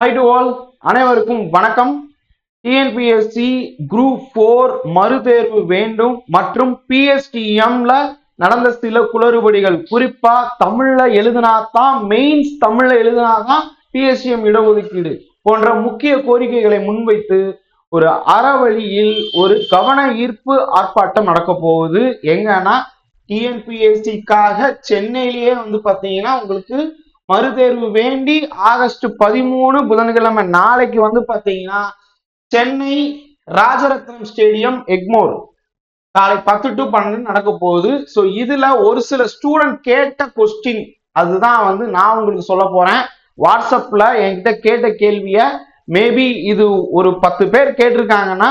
High to all அனைவருக்கும் வணக்கம். TNPSC group four மறுதேர்வு வேண்டும் மற்றும் பிஎஸ்டிஎம்ல நடந்த சில குளறுபடிகள். குறிப்பா தமிழ்ல எழுதினாதான் மெயின்ஸ் தமிழ்ல எழுதினாதான் பிஎஸ்டிஎம் இடஒதுக்கீடு போன்ற முக்கிய கோரிக்கைகளை முன்வைத்து ஒரு அறவழியில் ஒரு கவன ஈர்ப்பு ஆர்ப்பாட்டம் நடக்க போகுது. எங்கன்னா டிஎன்பிஎஸ்சிக்காக சென்னையிலேயே வந்து பாத்தீங்கன்னா உங்களுக்கு மறுதேர்வு வேண்டி ஆகஸ்ட் பதிமூணு புதன்கிழமை நாளைக்கு வந்து பாத்தீங்கன்னா சென்னை ராஜரத்னம் ஸ்டேடியம் எக்மோர். காலை பத்து டு பன்னெண்டு நடக்க போகுது. ஸோ இதுல ஒரு சில ஸ்டூடெண்ட் கேட்ட கொஸ்டின் அதுதான் வந்து நான் உங்களுக்கு சொல்ல போறேன். வாட்ஸ்அப்ல என்கிட்ட கேட்ட கேள்விய மேபி இது ஒரு பத்து பேர் கேட்டிருக்காங்கன்னா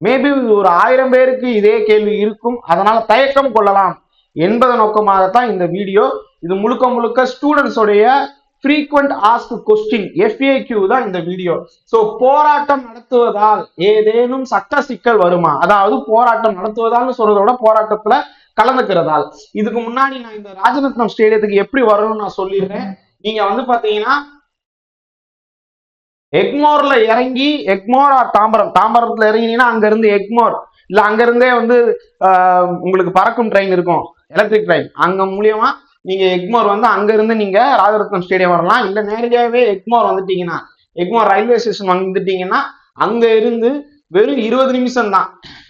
மேபி ஒரு ஆயிரம் பேருக்கு இதே கேள்வி இருக்கும். அதனால தயக்கம் கொள்ளலாம். என்பது நோக்கமாகத்தான் இந்த வீடியோ இது முழுக்க முழுக்க ஸ்டூடெண்ட்ஸோடைய ஃப்ரீக்வெண்ட் ஆஸ்க் கொஸ்டின் எஃப்ஏக்யூ தான் இந்த வீடியோ ஸோ போராட்டம் நடத்துவதால் ஏதேனும் சட்ட சிக்கல் வருமா? அதாவது போராட்டம் நடத்துவதால்னு சொல்றதோட விட போராட்டத்துல கலந்துக்கிறதால். இதுக்கு முன்னாடி நான் இந்த ராஜரத்னம் ஸ்டேடியத்துக்கு எப்படி வரணும்னு நான் சொல்லிடுறேன். நீங்க வந்து பாத்தீங்கன்னா எக்மோர்ல இறங்கி எக்மோர் ஆர் தாம்பரம். தாம்பரத்துல இறங்கினீங்கன்னா அங்க இருந்து எக்மோர். இல்ல அங்க இருந்தே வந்து உங்களுக்கு பறக்கும் ட்ரெயின் இருக்கும். எலக்ட்ரிக் ட்ரெயின் அங்க மூலியமா நீங்க எக்மோர் வந்து அங்க இருந்து நீங்க ராஜரத்னம் ஸ்டேடியம் வரலாம். இல்ல நேரடியாவே எக்மோர் வந்துட்டீங்கன்னா எக்மோர் ரயில்வே ஸ்டேஷன் வந்துட்டீங்கன்னா அங்க இருந்து வெறும் இருபது நிமிஷம் தான்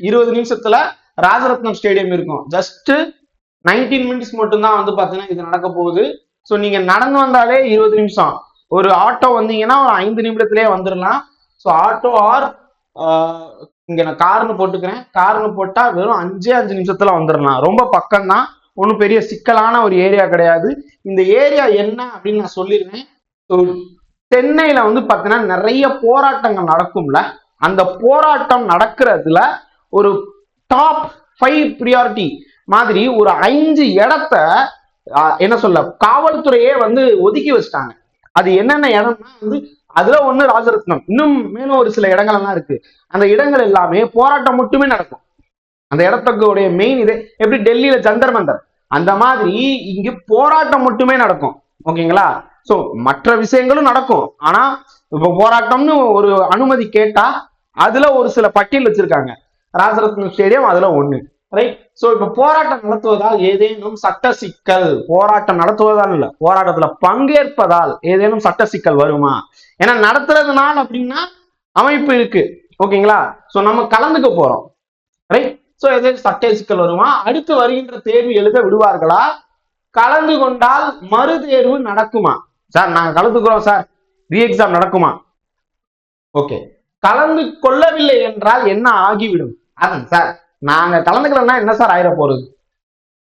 இருபது நிமிஷத்துல ராஜரத்னம் ஸ்டேடியம் இருக்கும். ஜஸ்ட் நைன்டீன் மினிட்ஸ் மட்டும்தான் வந்து பாத்தீங்கன்னா இது நடக்க போகுது. ஸோ நீங்க நடந்து வந்தாலே இருபது நிமிஷம். ஒரு ஆட்டோ வந்தீங்கன்னா ஒரு ஐந்து நிமிடத்திலே வந்துடலாம் ஸோ ஆட்டோ ஆர் இங்க நான் கார்னு போட்டுக்கிறேன். கார்னு போட்டா வெறும் அஞ்சே அஞ்சு நிமிஷத்துல வந்துடலாம் ரொம்ப பக்கம் தான் ஒன்றும் பெரிய சிக்கலான ஒரு ஏரியா கிடையாது. இந்த ஏரியா என்ன அப்படின்னு நான் சொல்லிடுவேன் ஸோ சென்னையில வந்து பார்த்தீங்கன்னா நிறைய போராட்டங்கள் நடக்கும்ல. அந்த போராட்டம் நடக்கிறதுல ஒரு டாப் ஃபைவ் ப்ரியாரிட்டி மாதிரி ஒரு ஐந்து இடத்த என்ன சொல்ல காவல்துறையே வந்து ஒதுக்கி வச்சிட்டாங்க. அது என்னென்ன இடம்னா வந்து அதுல ஒண்ணு ராஜரத்னம். இன்னும் மேலும் ஒரு சில இடங்கள் எல்லாம் இருக்கு. அந்த இடங்கள் எல்லாமே போராட்டம் மட்டுமே நடக்கும். அந்த இடத்துடைய மெயின் இது. எப்படி? டெல்லியில ஜந்தர் மந்தர் அந்த மாதிரி இங்க போராட்டம் மட்டுமே நடக்கும். ஓகேங்களா? சோ மற்ற விஷயங்களும் நடக்கும். ஆனா இப்ப போராட்டம்னு ஒரு அனுமதி கேட்டா அதுல ஒரு சில பட்டியல் வச்சிருக்காங்க. ராசரத்னம் ஸ்டேடியம் அதுல ஒண்ணு. ரைட் சோ இப்ப போராட்டம் நடத்துவதால் ஏதேனும் சட்ட சிக்கல் போராட்டம் நடத்துவதால் இல்ல போராட்டத்துல பங்கேற்பதால் ஏதேனும் சட்ட சிக்கல் வருமா? ஏன்னா நடத்துறதுனால அப்படின்னா அமைப்பு இருக்கு. ஓகேங்களா? சோ நம்ம கலந்துக்க போறோம். ரைட் ஸோ ஏதேனும் சட்டை சிக்கல் வருமா? அடுத்து வருகின்ற தேர்வு எழுத விடுவார்களா? கலந்து கொண்டால் மறு தேர்வு நடக்குமா? சார் நாங்கள் கலந்துக்கிறோம் சார். ரீ எக்ஸாம் நடக்குமா? ஓகே. கலந்து கொள்ளவில்லை என்றால் என்ன ஆகிவிடும்? அதான் சார். நாங்க கலந்துக்கலன்னா என்ன சார் ஆயிட போறது?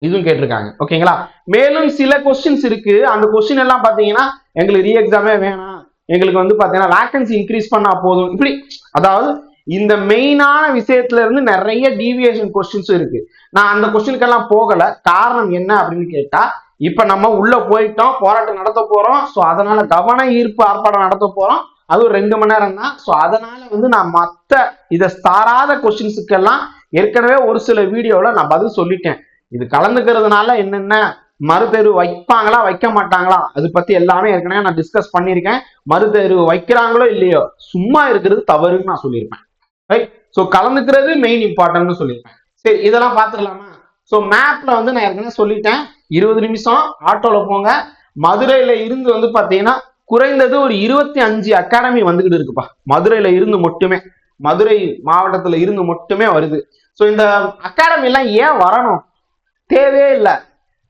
இதுவும் கேட்டிருக்காங்க. ஓகேங்களா? மேலும் சில கொஸ்டின்ஸ் இருக்கு. அந்த கொஸ்டின் எல்லாம் பாத்தீங்கன்னா எங்களுக்கு ரீ எக்ஸாமே வேணாம். எங்களுக்கு வந்து பாத்தீங்கன்னா வேகன்சி இன்க்ரீஸ் பண்ணா போதும். இப்படி அதாவது இந்த மெயினான விஷயத்துல இருந்து நிறைய டீவியேஷன் கொஸ்டின்ஸ் இருக்கு. நான் அந்த கொஸ்டினுக்கெல்லாம் போகல. காரணம் என்ன அப்படின்னு கேட்டா இப்ப நம்ம உள்ள போயிட்டோம் போராட்டம் நடத்த போறோம். ஸோ அதனால கவன ஈர்ப்பு ஆர்ப்பாட்டம் நடத்த போறோம். அதுவும் ரெண்டு மணி நேரம் தான். ஸோ அதனால வந்து நான் மத்த இதை சாராத கொஸ்டின்ஸுக்கெல்லாம் ஏற்கனவே ஒரு சில வீடியோல நான் பதில் சொல்லிட்டேன். இது கலந்துக்கிறதுனால என்னென்ன? மறுதேர்வு வைப்பாங்களா வைக்க மாட்டாங்களா? அது பத்தி எல்லாமே ஏற்கனவே நான் டிஸ்கஸ் பண்ணியிருக்கேன். மறுதேர்வு வைக்கிறாங்களோ இல்லையோ சும்மா இருக்கிறது தவறுன்னு நான் சொல்லியிருப்பேன். ரைட் ஸோ கலந்துக்கிறது மெயின் இம்பார்ட்டன்ட்னு சொல்லியிருக்கேன். சரி இதெல்லாம் பார்த்துக்கலாமா? ஸோ மேப்ல வந்து நான் ஏற்கனவே சொல்லிட்டேன். இருபது நிமிஷம். ஆட்டோல போங்க. மதுரையில இருந்து வந்து பார்த்தீங்கன்னா குறைந்தது ஒரு இருபத்தி அஞ்சு அகாடமி வந்துகிட்டு இருக்குப்பா. மதுரையில இருந்து மட்டுமே. மதுரை மாவட்டத்துல இருந்து மட்டுமே வருது. ஸோ இந்த அகாடமி எல்லாம் ஏன் வரணும்? தேவையே இல்லை.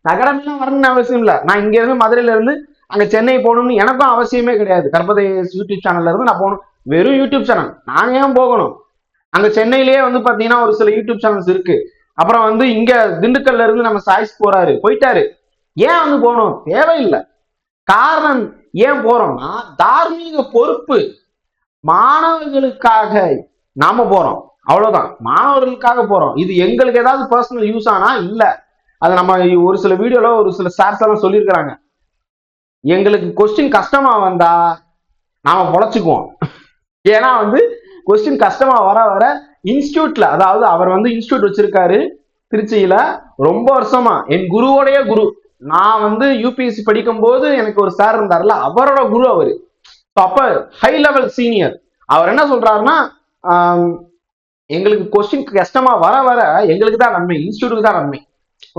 அகாடமிலாம் வரணும்னு அவசியம் இல்லை. நான் இங்க இருந்து மதுரையில இருந்து அங்க சென்னை போகணும்னு எனக்கும் அவசியமே கிடையாது. கர்ப்பதை யூடியூப் சேனல்ல இருந்து நான் போகணும். வெறும் யூடியூப் சேனல் நான் ஏன் போகணும்? அங்க சென்னையிலேயே வந்து பாத்தீங்கன்னா ஒரு சில யூடியூப் சேனல்ஸ் இருக்கு. அப்புறம் வந்து இங்க திண்டுக்கல்ல இருந்து நம்ம சாய்ஸ் போறாரு. போயிட்டாரு. ஏன் வந்து போகணும்? தேவையில்லை. காரணம் ஏன் போறோம்னா தார்மீக பொறுப்பு மாணவர்களுக்காக நாம போறோம். அவ்வளவுதான். மாணவர்களுக்காக போறோம். இது எங்களுக்கு ஏதாவது பர்சனல் யூஸ் ஆனா இல்ல. அது நம்ம ஒரு சில வீடியோல ஒரு சில சார்ஸ் எல்லாம் சொல்லியிருக்கிறாங்க. எங்களுக்கு கொஸ்டின் கஷ்டமா வந்தா நாம பொழைச்சுக்குவோம். ஏன்னா வந்து கொஸ்டின் கஷ்டமா வர வர இன்ஸ்டியூட்ல அதாவது அவர் வந்து இன்ஸ்டியூட் வச்சிருக்காரு திருச்சியில ரொம்ப வருஷமா. என் குருவோடைய குரு. நான் வந்து யூபிஎஸ்சி படிக்கும்போது எனக்கு ஒரு சார் இருந்தார்ல அவரோட குரு அவரு. அப்ப ஹை லெவல் சீனியர் அவர் என்ன சொல்றாருன்னா எங்களுக்கு கொஸ்டின் கஷ்டமா வர வர எங்களுக்கு தான் நன்மை இன்ஸ்டியூட்டுக்கு தான் நன்மை.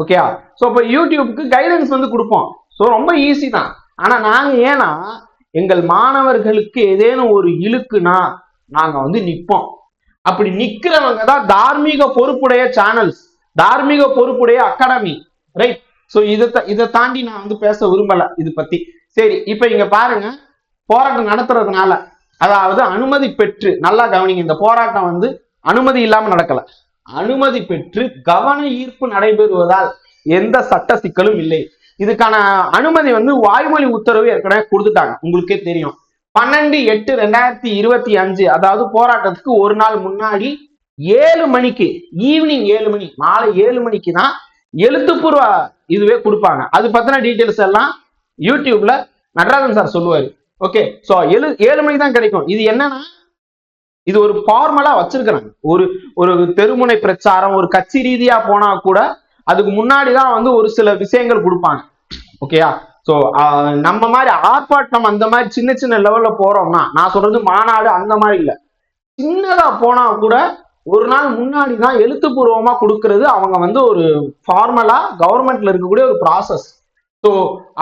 ஓகேயா ஸோ இப்போ யூடியூப்க்கு கைடன்ஸ் வந்து கொடுப்போம். ஸோ ரொம்ப ஈஸி தான். ஆனா நாங்க ஏன்னா எங்கள் மாணவர்களுக்கு ஏதேனும் ஒரு இழுக்குனா நாங்க வந்து நிற்போம் அப்படி நிக்கிறவங்க தான் தார்மீக பொறுப்புடைய சேனல்ஸ் தார்மீக பொறுப்புடைய அகாடமி ரைட் சோ இதை இதை தாண்டி நான் வந்து பேச விரும்பல இது பத்தி. சரி இப்ப இங்க பாருங்க. போராட்டம் நடத்துறதுனால அதாவது அனுமதி பெற்று நல்லா கவனிங்க இந்த போராட்டம் வந்து அனுமதி இல்லாம நடக்கல. அனுமதி பெற்று கவன ஈர்ப்பு நடைபெறுவதால் எந்த சட்ட சிக்கலும் இல்லை. இதுக்கான அனுமதி வந்து வாய்மொழி உத்தரவு ஏற்கனவே கொடுத்துட்டாங்க. உங்களுக்கே தெரியும். பன்னெண்டு எட்டு ரெண்டாயிரத்தி இருபத்தி அஞ்சு அதாவது போராட்டத்துக்கு ஒரு நாள் முன்னாடி ஏழு மணிக்கு ஈவினிங் ஏழு மணி மாலை ஏழு மணிக்கு தான் எழுத்துப்பூர்வ இதுவே கொடுப்பாங்க. அது பத்தின டீட்டெயில்ஸ் எல்லாம் யூடியூப்ல நடராஜன் சார் சொல்லுவாரு. ஓகே சோ ஏழு ஏழு மணிக்கு தான் கிடைக்கும். இது என்னன்னா இது ஒரு ஃபார்மலா வச்சிருக்கிறாங்க. ஒரு ஒரு தெருமுனை பிரச்சாரம் ஒரு கட்சி ரீதியா போனா கூட அதுக்கு முன்னாடி தான் வந்து ஒரு சில விஷயங்கள் கொடுப்பாங்க. ஓகேயா ஸோ நம்ம மாதிரி ஆர்ப்பாட்டம் அந்த மாதிரி சின்ன சின்ன லெவல்ல போறோம்னா நான் சொல்றது மாநாடு அந்த மாதிரி இல்லை. சின்னதா போனா கூட ஒரு நாள் முன்னாடி தான் எழுத்துப்பூர்வமா கொடுக்கறது அவங்க வந்து ஒரு ஃபார்மலா கவர்மெண்ட்ல இருக்கக்கூடிய ஒரு ப்ராசஸ் ஸோ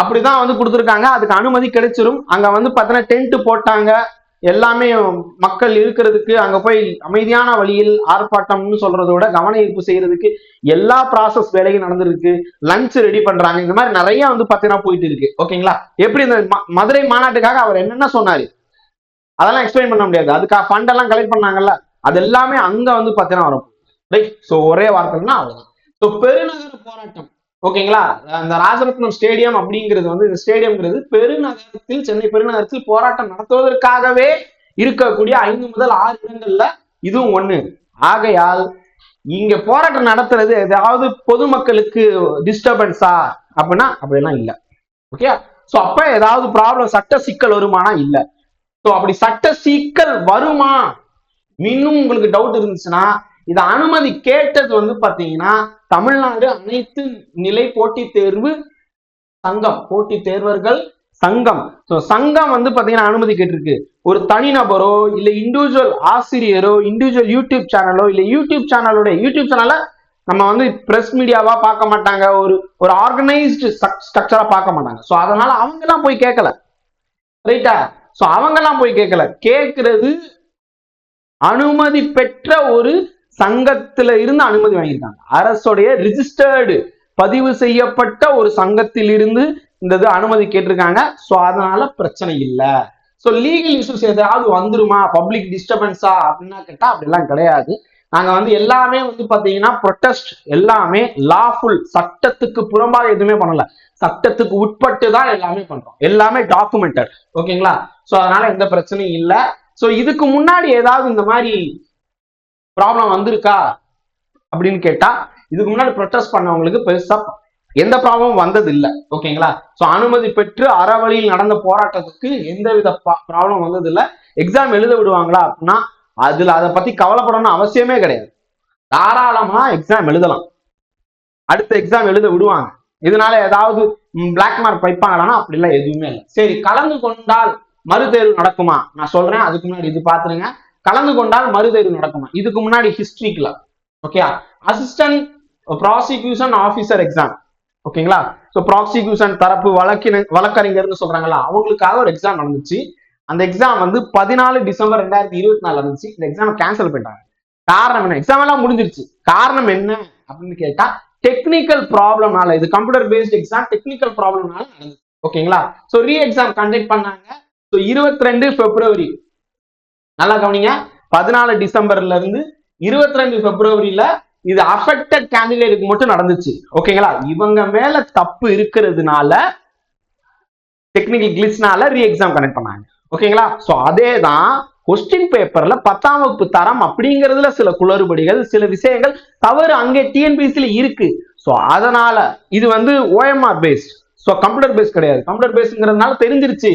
அப்படிதான் வந்து கொடுத்துருக்காங்க. அதுக்கு அனுமதி கிடைச்சிரும். அங்க வந்து பார்த்தீங்கன்னா டென்ட் போட்டாங்க. எல்லாமே மக்கள் இருக்கிறதுக்கு அங்க போய் அமைதியான வழியில் ஆர்ப்பாட்டம்னு சொல்றத விட கவன ஈர்ப்பு செய்யறதுக்கு எல்லா ப்ராசஸ் வேலையும் நடந்திருக்கு. லஞ்ச் ரெடி பண்றாங்க. இந்த மாதிரி நிறைய வந்து பாத்தீங்கன்னா போயிட்டு இருக்கு. ஓகேங்களா? எப்படி இந்த மதுரை மாநாட்டுக்காக அவர் என்னென்ன சொன்னாரு? அதெல்லாம் எக்ஸ்பிளைன் பண்ண முடியாது. அதுக்காக ஃபண்ட் எல்லாம் கலெக்ட் பண்ணாங்கல்ல? அது எல்லாமே அங்க வந்து பாத்தீங்கன்னா வரும். ரைட் ஸோ ஒரே வார்த்தைன்னா அவ்வளவுதான். ஸோ பெருநகர போராட்டம். ஓகேங்களா? அந்த ராஜரத்னம் ஸ்டேடியம் அப்படிங்கிறது வந்து இந்த ஸ்டேடியம்ங்கிறது பெருநகரத்தில் சென்னை பெருநகரத்தில் போராட்டம் நடத்துவதற்காகவே இருக்கக்கூடிய ஐந்து முதல் ஆறு இடங்கள்ல இதுவும் ஒண்ணு. ஆகையால் இங்க போராட்டம் நடத்துறது ஏதாவது பொதுமக்களுக்கு டிஸ்டர்பன்ஸா அப்படின்னா அப்படிலாம் இல்ல. ஓகே சோ அப்ப ஏதாவது ப்ராப்ளம் சட்ட சிக்கல் வருமானா? இல்ல. சோ அப்படி சட்ட சிக்கல் வருமா? இன்னும் உங்களுக்கு டவுட் இருந்துச்சுன்னா இது அனுமதி கேட்டது வந்து பாத்தீங்கன்னா தமிழ்நாடு அனைத்து நிலை போட்டி தேர்வு சங்கம் போட்டி தேர்வர்கள் சங்கம். ஸோ சங்கம் வந்து பாத்தீங்கன்னா அனுமதி கேட்டிருக்கு. ஒரு தனிநபரோ இல்ல இண்டிவிஜுவல் ஆசிரியரோ இண்டிவிஜுவல் யூடியூப் சேனலோ இல்ல யூடியூப் சேனலோட யூடியூப் சேனலை நம்ம வந்து பிரஸ் மீடியாவா பார்க்க மாட்டாங்க. ஒரு ஒரு ஆர்கனைஸ்டு ஸ்ட்ரக்சரா பார்க்க மாட்டாங்க. ஸோ அதனால அவங்க எல்லாம் போய் கேட்கல ரைட்டா ஸோ அவங்க எல்லாம் போய் கேட்கல கேட்கறது அனுமதி பெற்ற ஒரு சங்கத்துல இருந்து அனுமதி வாங்கியிருக்காங்க. அரசுடைய ரிஜிஸ்டர்டு பதிவு செய்யப்பட்ட ஒரு சங்கத்தில் இருந்து இந்த இது அனுமதி கேட்டிருக்காங்க. ஸோ அதனால பிரச்சனை இல்லை. ஸோ லீகல் இஷ்யூஸ் ஏதாவது வந்துருமா? பப்ளிக் டிஸ்டர்பன்ஸா அப்படின்னா கேட்டா அப்படிலாம் கிடையாது. நாங்கள் வந்து எல்லாமே வந்து பார்த்தீங்கன்னா ப்ரொட்டஸ்ட் எல்லாமே லாஃபுல் சட்டத்துக்கு புறம்பாக எதுவுமே பண்ணல. சட்டத்துக்கு உட்பட்டு தான் எல்லாமே பண்றோம். எல்லாமே டாக்குமெண்டட் ஓகேங்களா ஸோ அதனால எந்த பிரச்சனையும் இல்லை. ஸோ இதுக்கு முன்னாடி ஏதாவது இந்த மாதிரி ப்ராப்ளம் வந்திருக்கா? அப்படின்னு கேட்டா இதுக்கு முன்னாடி ப்ரொட்டஸ்ட் பண்ணவங்களுக்கு பெருசா எந்த ப்ராப்ளமும் வந்தது இல்லை ஓகேங்களா? சோ அனுமதி பெற்று அறவழியில் நடந்த போராட்டத்துக்கு எந்தவித ப்ராப்ளம் வந்தது இல்லை எக்ஸாம் எழுத விடுவாங்களா அப்படின்னா அதுல அதை பத்தி கவலைப்படணும்னு அவசியமே கிடையாது. தாராளமா எக்ஸாம் எழுதலாம். அடுத்த எக்ஸாம் எழுத விடுவாங்க. இதனால ஏதாவது பிளாக் மார்க் வைப்பாங்களான்னா எல்லாம் எதுவுமே இல்லை. சரி கலந்து கொண்டால் மறுதேர்வு நடக்குமா? நான் சொல்றேன் அதுக்கு முன்னாடி இது பாத்துருங்க. கலந்து கொண்டால் மறுதேர்வு நடக்குமா? இதுக்கு முன்னாடி ஹிஸ்டரிக்குல okay assistant prosecution officer exam ஓகேங்களா ஸோ ப்ராசிக்யூஷன் தரப்பு வழக்கின வழக்கறிஞர்னு சொல்றாங்களா அவங்களுக்காக ஒரு எக்ஸாம் நடந்துச்சு. அந்த எக்ஸாம் வந்து பதினாலு டிசம்பர் ரெண்டாயிரத்தி இருபத்தி நாலு நடந்துச்சு இந்த எக்ஸாம் கேன்சல் பண்ணிட்டாங்க. காரணம் என்ன? எக்ஸாம் எல்லாம் முடிஞ்சிருச்சு. காரணம் என்ன அப்படின்னு கேட்டா டெக்னிக்கல் ப்ராப்ளம்னால இது கம்ப்யூட்டர் பேஸ்ட் எக்ஸாம் டெக்னிக்கல் ப்ராப்ளம்னால நடந்துச்சு. ஓகேங்களா ஸோ ரீ எக்ஸாம் கண்டக்ட் பண்ணாங்க. ஸோ இருபத்தி ரெண்டு பிப்ரவரி நல்லா கவனிங்க. பதினாலு டிசம்பர்ல இருந்து இருபத்தி ரெண்டு பிப்ரவரியில இது அஃபெக்டட் கேண்டிடேட்டுக்கு மட்டும் நடந்துச்சு. ஓகேங்களா? இவங்க மேல தப்பு இருக்கிறதுனால டெக்னிக்கல் கிளிச்னால ரீ எக்ஸாம் கனெக்ட் பண்ணாங்க. ஓகேங்களா? ஸோ அதே தான் கொஸ்டின் பேப்பர்ல பத்தாம் வகுப்பு தரம் அப்படிங்கிறதுல சில குளறுபடிகள் சில விஷயங்கள் தவறு அங்கே டிஎன்பிசியில் இருக்கு. ஸோ அதனால இது வந்து OMR based so computer base கிடையாது. கம்ப்யூட்டர் பேஸ்ங்கிறதுனால தெரிஞ்சிருச்சு.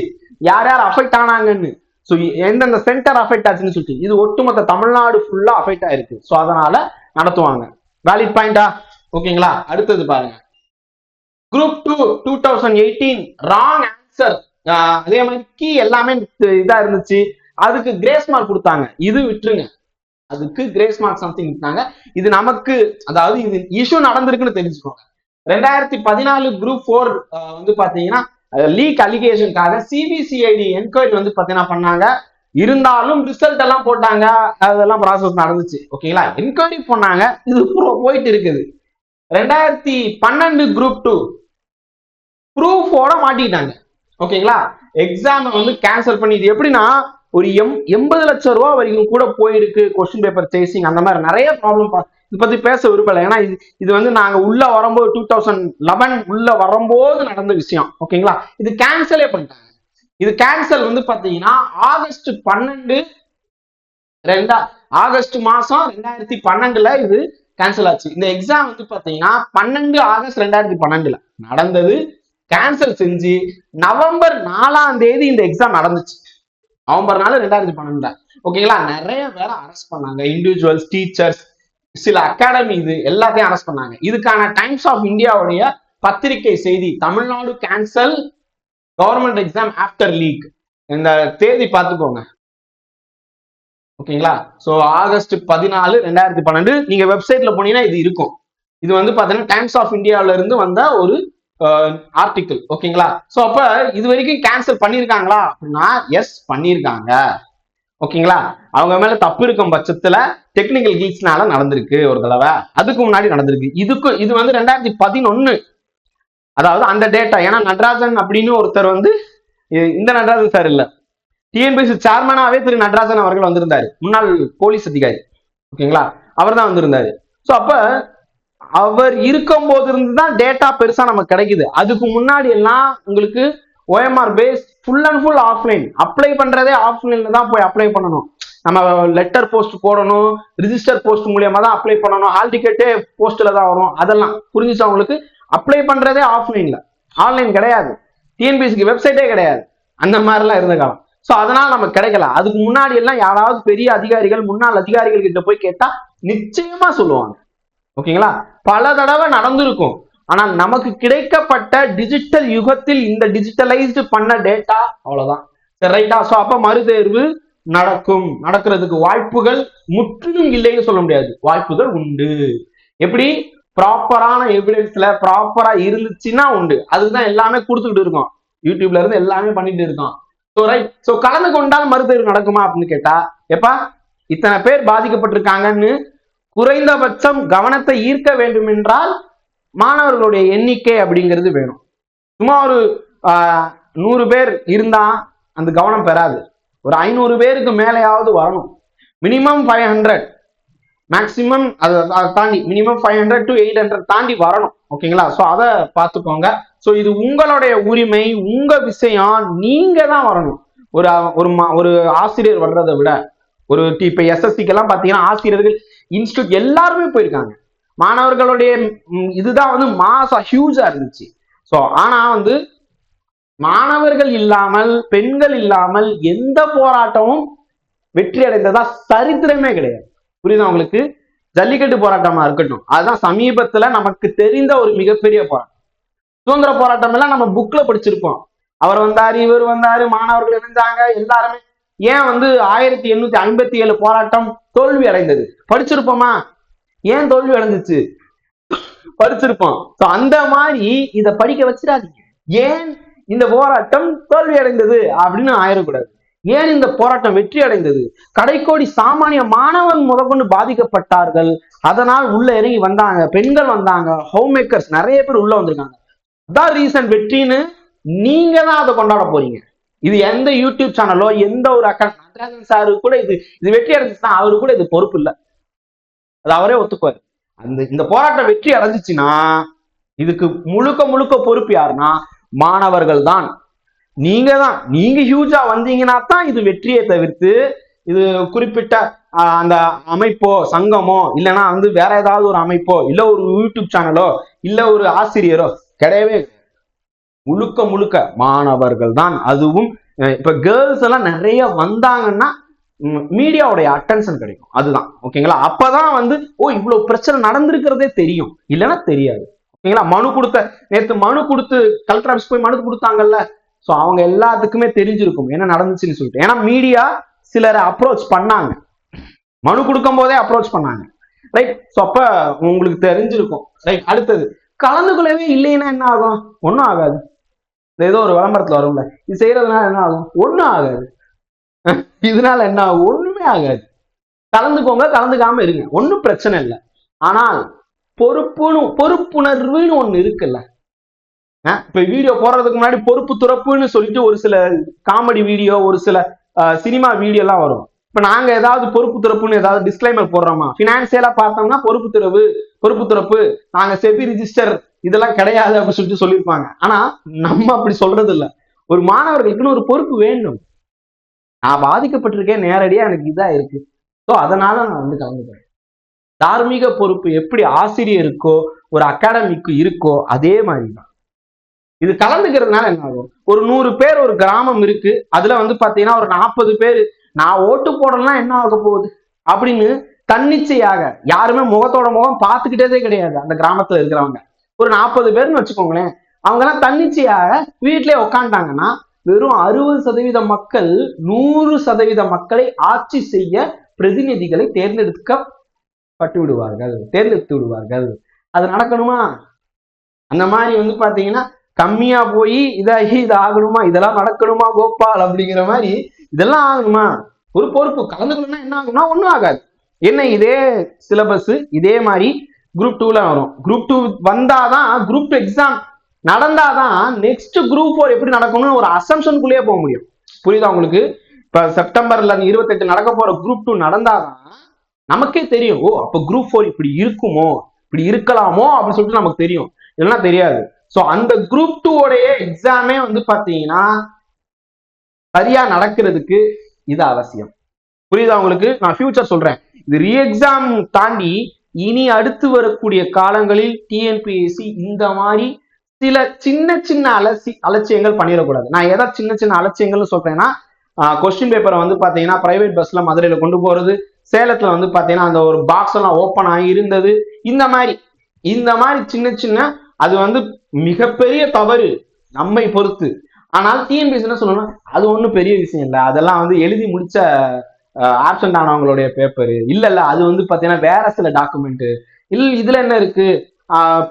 யார் யார் அஃபெக்ட் ஆனாங்கன்னு. ஸோ எந்தெந்த சென்டர் அஃபெக்ட் ஆச்சுன்னு சொல்லிட்டு இது ஒட்டுமொத்த தமிழ்நாடு ஃபுல்லா அஃபெக்ட் ஆயிருக்கு. ஸோ அதனால நடத்துவாங்க. வேலிட் பாயிண்டா ஓகேங்களா அடுத்தது பாருங்க. Group two two thousand eighteen wrong answer ah அதே மாதிரி கீ எல்லாமே இதா இருந்துச்சு. அதுக்கு கிரேஸ் மார்க் கொடுத்தாங்க. இது விட்டுருங்க. அதுக்கு கிரேஸ் மார்க் சம்திங் விட்டாங்க இது நமக்கு அதாவது இது இஷ்யூ நடந்திருக்குன்னு தெரிஞ்சுக்கோங்க. ரெண்டாயிரத்தி பதினாலு குரூப் ஃபோர் வந்து பாத்தீங்கன்னா லீக் அலிகேஷனுக்காக சிபிசிஐடி என்கொயரி வந்து பார்த்தீங்கன்னா பண்ணாங்க. இருந்தாலும் ரிசல்ட் எல்லாம் போட்டாங்க. அதெல்லாம் ப்ராசஸ் நடந்துச்சு. ஓகேங்களா என்கொயரி பண்ணாங்க. இது போயிட்டு இருக்குது. ரெண்டாயிரத்தி பன்னெண்டு குரூப் டூ ப்ரூஃபோட மாட்டிக்கிட்டாங்க. ஓகேங்களா எக்ஸாம் வந்து கேன்சல் பண்ணி இது எப்படின்னா ஒரு எம் எண்பது லட்சம் ரூபா வரைக்கும் கூட போயிருக்கு. கொஸ்டின் பேப்பர் சேசிங் அந்த மாதிரி நிறைய ப்ராப்ளம் இதை பத்தி பேச விரும்பலை. ஏன்னா இது இது வந்து நாங்க உள்ள வரும்போது டூ தௌசண்ட் லெவன் உள்ள வரும்போது நடந்த விஷயம். ஓகேங்களா? இது கேன்சலே பண்ணிட்டாங்க. இது கேன்சல் வந்து பாத்தீங்கன்னா ஆகஸ்ட் பன்னெண்டு ரெண்டா ஆகஸ்ட் மாசம் ரெண்டாயிரத்தி பன்னெண்டுல இது கேன்சல் ஆச்சு. இந்த எக்ஸாம் வந்து பாத்தீங்கன்னா பன்னெண்டு ஆகஸ்ட் ரெண்டாயிரத்தி பன்னெண்டுல நடந்தது. கேன்சல் செஞ்சு நவம்பர் நாலாம் தேதி இந்த எக்ஸாம் நடந்துச்சு. நவம்பர் நாலு ரெண்டாயிரத்தி பன்னெண்டுல. ஓகேங்களா? நிறைய பேரை அரெஸ்ட் பண்ணாங்க. இண்டிவிஜுவல்ஸ் டீச்சர்ஸ் சில அகாடமி இது எல்லாத்தையும் அரெஸ்ட் பண்ணாங்க. இதுக்கான டைம்ஸ் ஆஃப் இந்தியாவுடைய பத்திரிகை செய்தி Tamil Nadu cancel government exam after leak இந்த தேதி பார்த்துக்கோங்க. ஓகேங்களா? ஸோ ஆகஸ்ட் பதினாலு ரெண்டாயிரத்தி பன்னெண்டு நீங்க வெப்சைட்ல போனீங்கன்னா இது இருக்கும். இது வந்து பாத்தீங்கன்னா டைம்ஸ் ஆஃப் இந்தியாவில இருந்து வந்த ஒரு ஆர்டிக்கிள் ஓகேங்களா? ஸோ அப்ப இது வரைக்கும் கேன்சல் பண்ணியிருக்காங்களா அப்படின்னா எஸ் பண்ணியிருக்காங்க ஓகேங்களா? அவங்க மேல தப்பு இருக்கும் பட்சத்துல டெக்னிக்கல் கீட்ஸ்னால நடந்திருக்கு ஒரு தடவை. அதுக்கு முன்னாடி நடந்திருக்கு. இதுக்கு இது வந்து ரெண்டாயிரத்தி பதினொன்னு. அதாவது அந்த டேட்டா ஏன்னா நடராஜன் அப்படின்னு ஒருத்தர் வந்து இந்த நடராஜன் சார் இல்ல. டிஎன்பிசி சேர்மனாவே திரு நடராஜன் அவர்கள் வந்திருந்தாரு. முன்னாள் போலீஸ் அதிகாரி. ஓகேங்களா? அவர் தான் வந்திருந்தாரு. ஸோ அப்ப அவர் இருக்கும் போது இருந்து தான் டேட்டா பெருசா நமக்கு கிடைக்குது. அதுக்கு முன்னாடி எல்லாம் உங்களுக்கு OMR base full and full offline apply பண்றதே ஆஃப்லைன்ல தான் போய் அப்ளை பண்ணணும். நம்ம லெட்டர் போஸ்ட் போடணும் ரிஜிஸ்டர் போஸ்ட் மூலியமா தான் அப்ளை பண்ணணும். ஹால் டிக்கெட்டே போஸ்ட்ல தான் வரும். அதெல்லாம் புரிஞ்சுச்சா உங்களுக்கு? அப்ளை பண்றதே ஆஃப்லைன்ல ஆன்லைன் கிடையாது. டிஎன்பிஎஸ்சிக்கு வெப்சைட்டே கிடையாது. அந்த மாதிரிலாம் இருந்த காலம். ஸோ அதனால நமக்கு கிடைக்கல. அதுக்கு முன்னாடி எல்லாம் யாராவது பெரிய அதிகாரிகள் முன்னாள் அதிகாரிகள் கிட்ட போய் கேட்டா நிச்சயமா சொல்லுவாங்க. ஓகேங்களா? பல தடவை நடந்திருக்கும். ஆனா நமக்கு கிடைக்கப்பட்ட டிஜிட்டல் யுகத்தில் இந்த டிஜிட்டலைஸ்டு பண்ண டேட்டா அவ்வளவுதான். சரி ரைட்டா ஸோ அப்போ மறுதேர்வு நடக்கும். நடக்கிறதுக்கு வாய்ப்புகள் முற்றிலும் இல்லைன்னு சொல்ல முடியாது. வாய்ப்புகள் உண்டு. எப்படி? ப்ராப்பரான எவிடன்ஸ்ல ப்ராப்பரா இருந்துச்சுன்னா உண்டு. அதுதான் எல்லாமே கொடுத்துக்கிட்டு இருக்கோம். யூடியூப்ல இருந்து எல்லாமே பண்ணிட்டு இருக்கோம். ஸோ ரைட் ஸோ கலந்து கொண்டால் மறுதேர்வு நடக்குமா அப்படின்னு கேட்டா எப்பா? இத்தனை பேர் பாதிக்கப்பட்டிருக்காங்கன்னு குறைந்தபட்சம் கவனத்தை ஈர்க்க வேண்டும் என்றால் மாணவர்களுடைய எண்ணிக்கை அப்படிங்கிறது வேணும். சும்மா ஒரு ஆஹ், நூறு பேர் இருந்தா அந்த கவனம் பெறாது. ஒரு ஐநூறு பேருக்கு மேலேயாவது வரணும். மினிமம் ஃபைவ் ஹண்ட்ரட் மேக்சிமம் அதை அதை தாண்டி minimum five hundred to eight hundred தாண்டி வரணும். ஓகேங்களா? ஸோ அதை பார்த்துக்கோங்க. ஸோ இது உங்களுடைய உரிமை உங்க விஷயம் நீங்க தான் வரணும். ஒரு ஒரு மா- ஒரு ஆசிரியர் வர்றதை விட. ஒரு இப்போ எஸ்எஸ்சிக்கெல்லாம் பார்த்தீங்கன்னா ஆசிரியர்கள் இன்ஸ்டியூட் எல்லாருமே போயிருக்காங்க. மாணவர்களுடைய இதுதான் வந்து மாசா ஹியூஜா இருந்துச்சு. ஸோ ஆனா வந்து மாணவர்கள் இல்லாமல் பெண்கள் இல்லாமல் எந்த போராட்டமும் வெற்றி அடைந்ததா சரித்திரமே கிடையாது. புரியுதா உங்களுக்கு? ஜல்லிக்கட்டு போராட்டமா இருக்கட்டும். அதுதான் சமீபத்துல நமக்கு தெரிந்த ஒரு மிகப்பெரிய போராட்டம். சுதந்திர போராட்டம் எல்லாம் நம்ம புக்ல படிச்சிருப்போம். அவர் வந்தாரு இவர் வந்தாரு மாணவர்கள் இருந்தாங்க எல்லாருமே. ஏன் வந்து ஆயிரத்தி எண்ணூத்தி ஐம்பத்தி ஏழு போராட்டம் தோல்வி அடைந்தது? படிச்சிருப்போமா? ஏன் தோல்வி அடைஞ்சிச்சு? படிச்சிருப்பான் அந்த மாதிரி இத படிக்க வச்சிடாதீங்க. ஏன் இந்த போராட்டம் தோல்வி அடைந்தது அப்படின்னு ஆயிடக்கூடாது ஏன் இந்த போராட்டம் வெற்றி அடைந்தது? கடைக்கோடி சாமானிய மாணவன் முதற்கொண்டு பாதிக்கப்பட்டார்கள். அதனால் உள்ள இறங்கி வந்தாங்க. பெண்கள் வந்தாங்க. ஹோம் மேக்கர்ஸ் நிறைய பேர் உள்ள வந்திருக்காங்க. அதான் ரீசன் வெற்றின்னு நீங்க தான் அதை கொண்டாட போறீங்க. இது எந்த யூடியூப் சேனலோ எந்த ஒரு அக்கௌண்ட் நடராஜன் சாரு கூட இது இது வெற்றி அடைஞ்சிச்சுன்னா அவரு கூட இது பொறுப்பு இல்லை. அது அவரே ஒத்துக்குவாரு. அந்த இந்த போராட்டம் வெற்றி அடைஞ்சிச்சுன்னா இதுக்கு முழுக்க முழுக்க பொறுப்பு யாருன்னா மாணவர்கள் தான். நீங்க தான் நீங்க ஹியூஜா வந்தீங்கன்னா தான் இது வெற்றியை தவிர்த்து இது குறிப்பிட்ட அந்த அமைப்போ சங்கமோ இல்லைன்னா வந்து வேற ஏதாவது ஒரு அமைப்போ இல்ல ஒரு யூடியூப் சேனலோ இல்ல ஒரு ஆசிரியரோ கிடையவே முழுக்க முழுக்க மாணவர்கள் தான். அதுவும் இப்ப கேர்ள்ஸ் எல்லாம் நிறைய வந்தாங்கன்னா மீடியாவுடைய அட்டென்ஷன் கிடைக்கும். அதுதான். ஓகேங்களா? அப்பதான் வந்து ஓ இவ்வளவு பிரச்சனை நடந்திருக்கிறதே தெரியும். இல்லைன்னா தெரியாது. ஓகேங்களா? மனு கொடுத்த நேற்று மனு கொடுத்து கலெக்டர் ஆஃபீஸ் போய் மனு கொடுத்தாங்கல்ல. ஸோ அவங்க எல்லாத்துக்குமே தெரிஞ்சிருக்கும். என்ன நடந்துச்சுன்னு சொல்லிட்டு. ஏன்னா மீடியா சிலரை அப்ரோச் பண்ணாங்க. மனு கொடுக்கும் போதே அப்ரோச் பண்ணாங்க. ரைட் ஸோ அப்ப உங்களுக்கு தெரிஞ்சிருக்கும். ரைட் அடுத்தது கலந்து கொள்ளவே இல்லைன்னா என்ன ஆகும்? ஒன்றும் ஆகாது. ஏதோ ஒரு விளம்பரத்தில் வரும்ல. இது செய்யறதுனால என்ன ஆகும்? ஒன்றும் ஆகாது. இதனால என்ன ஆகும்? ஒண்ணுமே ஆகாது. கலந்துக்கோங்க கலந்துக்காம இருங்க. ஒன்றும் பிரச்சனை இல்லை. ஆனால் பொறுப்புன்னு பொறுப்புணர்வுன்னு ஒண்ணு இருக்குல்ல. இப்ப வீடியோ போடுறதுக்கு முன்னாடி பொறுப்பு துறப்புன்னு சொல்லிட்டு ஒரு சில காமெடி வீடியோ ஒரு சில சினிமா வீடியோ எல்லாம் வரும். இப்ப நாங்க ஏதாவது பொறுப்பு துறப்புன்னு ஏதாவது டிஸ்கிளைமர் போடுறோமா? பினான்சியலா பார்த்தோம்னா பொறுப்பு துறவு பொறுப்பு துறப்பு. நாங்க செபி ரிஜிஸ்டர் இதெல்லாம் கிடையாது அப்படின்னு சொல்லிட்டு சொல்லியிருப்பாங்க. ஆனா நம்ம அப்படி சொல்றது இல்லை ஒரு மாணவர்களுக்குன்னு ஒரு பொறுப்பு வேண்டும். நான் பாதிக்கப்பட்டிருக்கேன் நேரடியா எனக்கு இதா இருக்கு. ஸோ அதனால நான் வந்து கலந்துக்கிறேன். தார்மீக பொறுப்பு எப்படி ஆசிரியருக்கோ ஒரு அகாடமிக்கு இருக்கோ அதே மாதிரி தான் இது கலந்துக்கிறதுனால என்ன ஆகும்? ஒரு நூறு பேர் ஒரு கிராமம் இருக்கு. அதுல வந்து பாத்தீங்கன்னா ஒரு நாற்பது பேர் நான் ஓட்டு போடலாம் என்ன ஆக போகுது? அப்படின்னு தன்னிச்சையாக யாருமே முகத்தோட முகம் பார்த்துக்கிட்டதே கிடையாது அந்த கிராமத்துல இருக்கிறவங்க. ஒரு நாற்பது பேர்னு வச்சுக்கோங்களேன். அவங்க எல்லாம் தன்னிச்சையாக வீட்டிலே உக்காண்டாங்கன்னா வெறும் அறுபது சதவீத மக்கள் நூறு சதவீத மக்களை ஆட்சி செய்ய பிரதிநிதிகளை தேர்ந்தெடுக்கப்பட்டு விடுவார்கள் தேர்ந்தெடுத்து விடுவார்கள். அது நடக்கணுமா? அந்த மாதிரி வந்து பாத்தீங்கன்னா கம்மியா போய் இதாகி இது ஆகணுமா? இதெல்லாம் நடக்கணுமா கோபால் அப்படிங்கிற மாதிரி இதெல்லாம் ஆகணுமா? ஒரு பொறுப்பு. கலந்துக்கணும்னா என்ன ஆகும்னா ஒன்றும் ஆகாது. என்ன இதே சிலபஸ் இதே மாதிரி குரூப் டூல வரும். குரூப் டூ வந்தாதான் குரூப் எக்ஸாம் நடந்தாதான் நெக்ஸ்ட் குரூப் ஃபோர் எப்படி நடக்கும்னு ஒரு அசம்ஷனுக்குள்ளேயே போக முடியும். புரியுதா உங்களுக்கு? இப்ப செப்டம்பர்ல இருபத்தெட்டு நடக்க போற குரூப் டூ நடந்தாதான் நமக்கே தெரியும் ஓ அப்ப குரூப் ஃபோர் இப்படி இருக்குமோ இப்படி இருக்கலாமோ அப்படின்னு சொல்லிட்டு நமக்கு தெரியும். இல்லைன்னா தெரியாது. ஸோ அந்த குரூப் டூ உடைய எக்ஸாமே வந்து பார்த்தீங்கன்னா சரியா நடக்கிறதுக்கு இது அவசியம். புரியுதா உங்களுக்கு? நான் ஃபியூச்சர் சொல்றேன். இது ரீஎக்ஸாம் தாண்டி இனி அடுத்து வரக்கூடிய காலங்களில் டிஎன்பிஎஸ்சி இந்த மாதிரி சில சின்ன சின்ன அலசி அலட்சியங்கள் பண்ணிடக்கூடாது. நான் எதை சின்ன சின்ன அலட்சியங்கள்னு சொல்றேன்னா கொஸ்டின் பேப்பரை வந்து பாத்தீங்கன்னா பிரைவேட் பஸ்ல மதுரையில கொண்டு போறது சேலத்துல வந்து பாத்தீங்கன்னா அந்த ஒரு பாக்ஸ் எல்லாம் ஓப்பன் ஆகி இருந்தது. இந்த மாதிரி இந்த மாதிரி சின்ன சின்ன அது வந்து மிகப்பெரிய தவறு நம்மை பொறுத்து. ஆனால் டிஎன்பிசி என்ன சொல்லணும் அது ஒன்றும் பெரிய விஷயம் இல்லை. அதெல்லாம் வந்து எழுதி முடிச்ச ஆப்சண்ட் ஆனவங்களுடைய பேப்பர் இல்லை இல்லை அது வந்து பார்த்தீங்கன்னா வேற சில டாக்குமெண்ட்டு இல் இதில் என்ன இருக்கு?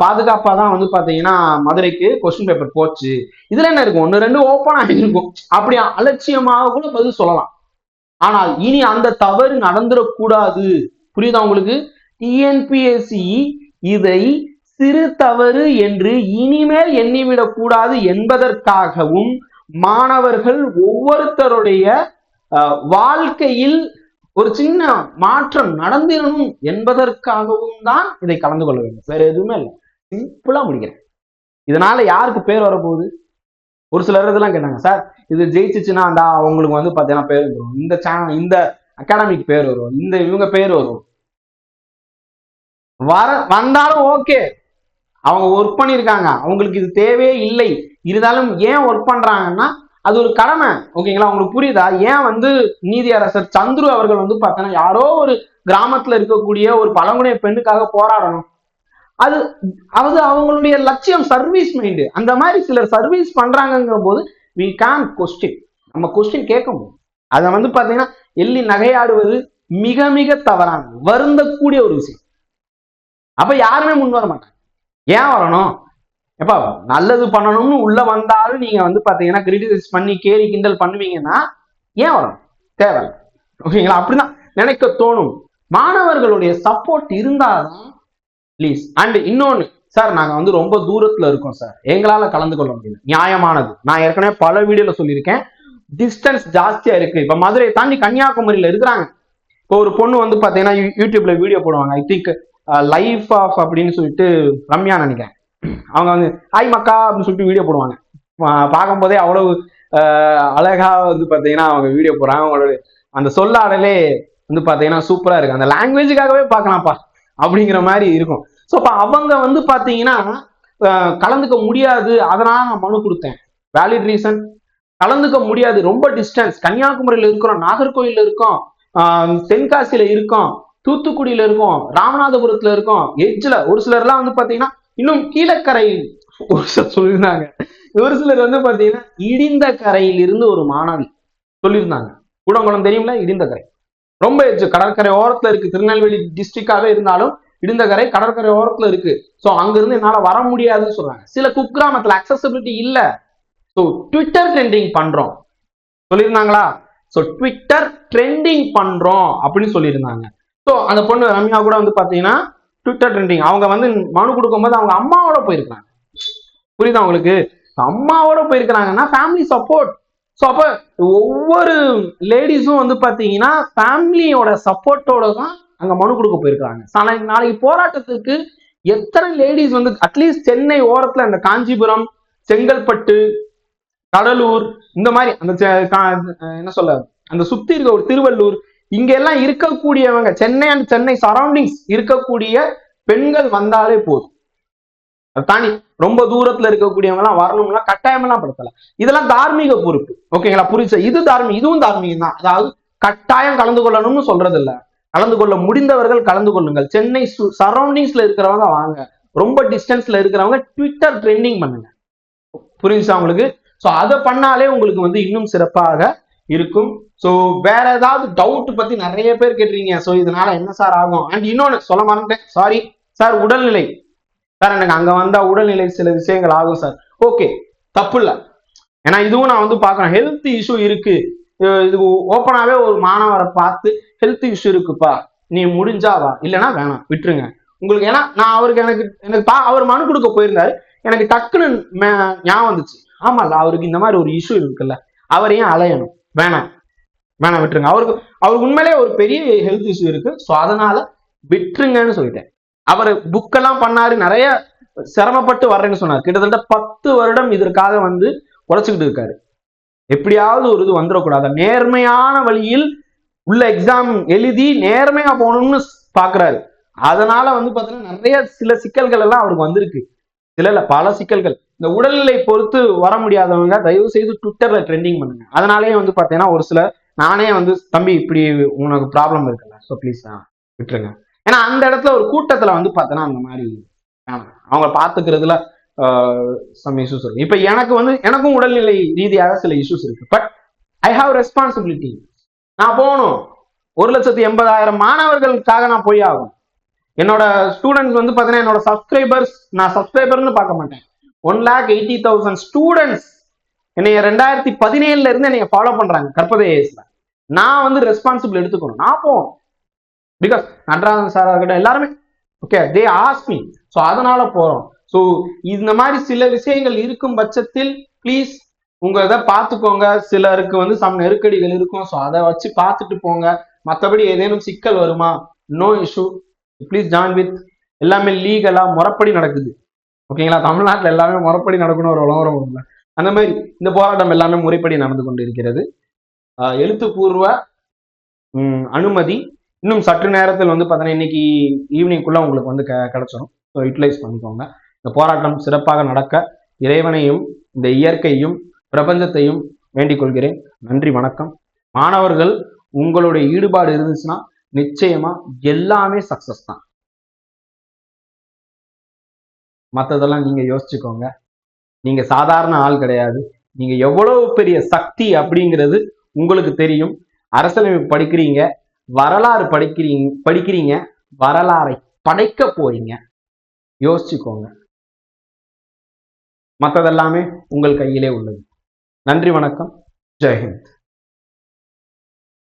பாதுகாப்பா தான் வந்து பாத்தீங்கன்னா மதுரைக்கு கொஸ்டின் பேப்பர் போச்சு. இதுல என்ன இருக்கும்? ஒன்னு ரெண்டு ஓப்பன் ஆகிருக்கும் அப்படி அலட்சியமாக கூட பதில் சொல்லலாம். ஆனால் இனி அந்த தவறு நடந்துடக்கூடாது. புரியுதா உங்களுக்கு? டிஎன்பிஎஸ்சி இதை சிறு தவறு என்று இனிமேல் எண்ணிவிடக் கூடாது என்பதற்காகவும் மாணவர்கள் ஒவ்வொருத்தருடைய வாழ்க்கையில் ஒரு சின்ன மாற்றம் நடந்திடணும் என்பதற்காகவும் தான் இதை கலந்து கொள்ள வேண்டும். வேற எதுவுமே இல்லை. சிம்பிளா முடிக்கிறேன். இதனால யாருக்கு பேர் வரப்போகுது? ஒரு சிலர் இதெல்லாம் கேட்டாங்க சார் இது ஜெயிச்சிச்சுன்னா அந்த அவங்களுக்கு வந்து பார்த்தீங்கன்னா பேர் வரும் இந்த சேனல் இந்த அகாடமிக்கு பேர் வரும். இந்த இவங்க பேர் வரும். வர வந்தாலும் ஓகே அவங்க ஒர்க் பண்ணியிருக்காங்க அவங்களுக்கு இது தேவையே இல்லை. இருந்தாலும் ஏன் ஒர்க் பண்றாங்கன்னா அது ஒரு கடமை. ஓகேங்களா? உங்களுக்கு புரியுதா? ஏன் வந்து நீதியரசர் சந்துரு அவர்கள் வந்து பார்த்தோன்னா யாரோ ஒரு கிராமத்துல இருக்கக்கூடிய ஒரு பழங்குடிய பெண்ணுக்காக போராடணும். அது அது அவங்களுடைய லட்சியம் சர்வீஸ் மைண்டு அந்த மாதிரி சிலர் சர்வீஸ் பண்றாங்கிற போது வி கேன் கொஸ்டின் நம்ம கொஸ்டின் கேட்க முடியும். அதை வந்து பார்த்தீங்கன்னா எள்ளி நகையாடுவது மிக மிக தவறானது. வருந்தக்கூடிய ஒரு விஷயம். அப்ப யாருமே முன் வர மாட்டாங்க. ஏன் வரணும்? எப்பா நல்லது பண்ணணும்னு உள்ள வந்தாலும் நீங்க வந்து பாத்தீங்கன்னா கிரிட்டிசைஸ் பண்ணி கேலி கிண்டல் பண்ணுவீங்கன்னா ஏன் வரணும் தேவை ஓகேங்களா அப்படிதான் நினைக்க தோணும் மாணவர்களுடைய சப்போர்ட் இருந்தாதான் ப்ளீஸ் அண்ட் இன்னொன்னு சார் நாங்க வந்து ரொம்ப தூரத்துல இருக்கோம் சார் எங்களால கலந்து கொள்ள முடியல நியாயமானது நான் ஏற்கனவே பல வீடியோல சொல்லியிருக்கேன் டிஸ்டன்ஸ் ஜாஸ்தியா இருக்கு இப்ப மதுரையை தாண்டி கன்னியாகுமரியில இருக்கிறாங்க இப்போ ஒரு பொண்ணு வந்து பாத்தீங்கன்னா யூடியூப்ல வீடியோ போடுவாங்க ஐ திங்க் லைஃப் ஆஃப் அப்படின்னு சொல்லிட்டு ரம்யா நினைக்கிறேன் அவங்க வந்து ஹாய் மக்கா அப்படின்னு சொல்லிட்டு வீடியோ போடுவாங்க. பார்க்கும்போதே அவ்வளவு அழகா வந்து பார்த்தீங்கன்னா அவங்க வீடியோ போடுறாங்க. அவங்களோட அந்த சொல்லாடலே வந்து பார்த்தீங்கன்னா சூப்பராக இருக்கு. அந்த லாங்குவேஜுக்காகவே பார்க்கலாம்ப்பா அப்படிங்கிற மாதிரி இருக்கும். ஸோ இப்போ அவங்க வந்து பார்த்தீங்கன்னா கலந்துக்க முடியாது. அதனால நான் மனு கொடுத்தேன். வேலிட் ரீசன் கலந்துக்க முடியாது. ரொம்ப டிஸ்டன்ஸ் கன்னியாகுமரியில் இருக்கிறோம். நாகர்கோயிலில் இருக்கோம். தென்காசியில் இருக்கோம். தூத்துக்குடியில் இருக்கோம். ராமநாதபுரத்தில் இருக்கோம். எட்ஜில் ஒரு சிலர்லாம் வந்து பார்த்தீங்கன்னா இன்னும் கீழக்கரை ஒரு சிலர் சொல்லியிருந்தாங்க. ஒரு சிலர் வந்து பாத்தீங்கன்னா இடிந்த கரையில் இருந்து ஒரு மாணவி சொல்லியிருந்தாங்க. கூடங்குளம் தெரியும்ல? இடிந்த கரை. ரொம்ப எச்சு கடற்கரை ஓரத்துல இருக்கு. திருநெல்வேலி டிஸ்ட்ரிக்டாவே இருந்தாலும் இடிந்த கரை கடற்கரை ஓரத்துல இருக்கு. ஸோ அங்கிருந்து என்னால வர முடியாதுன்னு சொல்றாங்க. சில குக்கிராமத்துல அக்சசபிலிட்டி இல்ல. ஸோ ட்விட்டர் ட்ரெண்டிங் பண்றோம். சொல்லியிருந்தாங்களா? ஸோ ட்விட்டர் ட்ரெண்டிங் பண்றோம் அப்படின்னு சொல்லியிருந்தாங்க. ஸோ அந்த பொண்ணு ரம்யா கூட வந்து பாத்தீங்கன்னா ட்விட்டர் ட்ரெண்டிங் அவங்க வந்து மனு கொடுக்கும்போது அவங்க அம்மாவோட போயிருக்கிறாங்க. புரியுதா உங்களுக்கு? அம்மாவோட போயிருக்கிறாங்கன்னா ஃபேமிலி சப்போர்ட் ஸோ அப்போ ஒவ்வொரு லேடிஸும் வந்து பார்த்தீங்கன்னா ஃபேமிலியோட சப்போர்ட்டோட தான் அங்கே மனு கொடுக்க போயிருக்கிறாங்க. நாளைக்கு நாளைக்கு போராட்டத்துக்கு எத்தனை லேடிஸ் வந்து அட்லீஸ்ட் சென்னை ஓரத்தில் அந்த காஞ்சிபுரம் செங்கல்பட்டு கடலூர் இந்த மாதிரி அந்த செ- கா- என்ன சொல்ல அந்த சுத்தி இருக்க ஒரு திருவள்ளூர் இங்க எல்லாம் இருக்கக்கூடியவங்க சென்னை அண்ட் சென்னை சரௌண்டிங்ஸ் இருக்கக்கூடிய பெண்கள் வந்தாலே போதும். தாண்டி ரொம்ப தூரத்துல இருக்கக்கூடியவங்க எல்லாம் வரணும்னா கட்டாயம் எல்லாம் படுத்தல. இதெல்லாம் தார்மீக பொறுப்பு. ஓகேங்களா? புரிச்ச இது தார்மீக இதுவும் தார்மீகம் தான் அதாவது கட்டாயம் கலந்து கொள்ளணும்னு சொல்றது இல்ல கலந்து கொள்ள முடிந்தவர்கள் கலந்து கொள்ளுங்கள். சென்னை சரௌண்டிங்ஸ்ல இருக்கிறவங்க வாங்க. ரொம்ப டிஸ்டன்ஸ்ல இருக்கிறவங்க ட்விட்டர் ட்ரெண்டிங் பண்ணுங்க. புரிஞ்சுச்சா உங்களுக்கு? ஸோ அதை பண்ணாலே உங்களுக்கு வந்து இன்னும் சிறப்பாக இருக்கும். ஸோ வேற ஏதாவது டவுட் பத்தி நிறைய பேர் கேட்டிருக்கீங்க. ஸோ இதனால என்ன சார் ஆகும்? அண்ட் இன்னொன்று சொல்ல மறந்துட்டேன். சாரி சார் உடல்நிலை. சார் எனக்கு அங்க வந்தா உடல்நிலை சில விஷயங்கள் ஆகும் சார் ஓகே தப்பு இல்லை. ஏன்னா இதுவும் நான் வந்து பார்க்குறேன். ஹெல்த் இஷ்யூ இருக்கு. இது ஓப்பனாகவே ஒரு மாணவரை பார்த்து ஹெல்த் இஷ்யூ இருக்குப்பா. நீ முடிஞ்சா வா. இல்லைன்னா வேணாம். விட்டுருங்க. உங்களுக்கு ஏன்னா நான் அவருக்கு எனக்கு எனக்கு பா அவர் மனு கொடுக்க போயிருந்தாரு. எனக்கு டக்குன்னு ஞாபகம் வந்துச்சு. ஆமால அவருக்கு இந்த மாதிரி ஒரு இஷ்யூ இருக்குல்ல. அவரையும் அலையணும். வேணாம். வேணாம் விட்டுருங்க. அவருக்கு அவருக்கு உண்மையிலே ஒரு பெரிய ஹெல்த் இஷ்யூ இருக்கு. ஸோ அதனால விட்டுருங்கன்னு சொல்லிட்டேன். அவர் புக்கெல்லாம் பண்ணாரு. நிறைய சிரமப்பட்டு வர்றேன்னு சொன்னார். கிட்டத்தட்ட பத்து வருடம் இதற்காக வந்து உழைச்சிக்கிட்டு இருக்காரு. எப்படியாவது ஒரு இது வந்துடக்கூடாது. நேர்மையான வழியில் உள்ள எக்ஸாம் எழுதி நேர்மையா போகணும்னு பாக்குறாரு. அதனால வந்து பாத்தீங்கன்னா நிறைய சில சிக்கல்கள் எல்லாம் அவருக்கு வந்திருக்கு. சில இல்ல பல சிக்கல்கள். இந்த உடல்நிலை பொறுத்து வர முடியாதவங்க தயவு செய்து ட்விட்டர்ல ட்ரெண்டிங் பண்ணுங்க. அதனாலேயே வந்து பாத்தீங்கன்னா ஒரு சில நானே வந்து தம்பி இப்படி உனக்கு ப்ராப்ளம் இருக்குல்ல ஸோ ப்ளீஸ் விட்டுருங்க. ஏன்னா அந்த இடத்துல ஒரு கூட்டத்துல வந்து பார்த்தோன்னா அந்த மாதிரி அவங்க பார்த்துக்கிறதுல சம் இஷ்யூஸ் இருக்கு. இப்போ எனக்கு வந்து எனக்கும் உடல்நிலை ரீதியாக சில இஷ்யூஸ் இருக்கு. பட் ஐ ஹாவ் ரெஸ்பான்சிபிலிட்டி நான் போகணும். ஒரு லட்சத்தி எண்பதாயிரம் மாணவர்களுக்காக நான் போய் ஆகும் என்னோட ஸ்டூடெண்ட்ஸ் வந்து பார்த்தீங்கன்னா என்னோட சப்ஸ்கிரைபர்ஸ் நான் சப்ஸ்கிரைபர்னு பார்க்க மாட்டேன். One lakh eighty thousand students என்னைய ரெண்டாயிரத்தி பதினேழுல இருந்து என்னைய ஃபாலோ பண்றாங்க கற்பதேஸ்ல நான் வந்து ரெஸ்பான்சிபிள் எடுத்துக்கணும். நான் போகணும். பிகாஸ் நடராஜன் சார் இருக்கட்டும் எல்லாருமே ஓகே தே ஆஸ்மி ஸோ அதனால போறோம். ஸோ இந்த மாதிரி சில விஷயங்கள் இருக்கும் பட்சத்தில் ப்ளீஸ் உங்க இதை பார்த்துக்கோங்க. சிலருக்கு வந்து சம் நெருக்கடிகள் இருக்கும். ஸோ அதை வச்சு பார்த்துட்டு போங்க. மற்றபடி ஏதேனும் சிக்கல் வருமா? No issue please join with எல்லாமே லீகலா முறைப்படி நடக்குது. ஓகேங்களா? தமிழ்நாட்டில் எல்லாமே முறைப்படி நடக்கணும் ஒரு உலகம் இல்லை. அந்த மாதிரி இந்த போராட்டம் எல்லாமே முறைப்படி நடந்து கொண்டு இருக்கிறது எழுத்துப்பூர்வ அனுமதி. இன்னும் சற்று நேரத்தில் வந்து பார்த்தீங்கன்னா இன்னைக்கு ஈவினிங்குள்ள உங்களுக்கு வந்து க- கிடச்சிடும் ஸோ யூட்டிலைஸ் பண்ணிக்கோங்க. இந்த போராட்டம் சிறப்பாக நடக்க இறைவனையும் இந்த இயற்கையும் பிரபஞ்சத்தையும் வேண்டிக் கொள்கிறேன். நன்றி வணக்கம். மாணவர்கள் உங்களுடைய ஈடுபாடு இருந்துச்சுன்னா நிச்சயமா எல்லாமே சக்சஸ் தான். மற்றதெல்லாம் நீங்க யோசிச்சுக்கோங்க. நீங்க சாதாரண ஆள் கிடையாது. நீங்க எவ்வளவு பெரிய சக்தி அப்படிங்கிறது உங்களுக்கு தெரியும். அரசியலமைப்பு படிக்கிறீங்க வரலாறு படிக்கிறீங்க படிக்கிறீங்க வரலாறை படைக்க போறீங்க. யோசிச்சுக்கோங்க. மற்றதெல்லாமே உங்கள் கையிலே உள்ளது. நன்றி வணக்கம். ஜெய்ஹிந்த்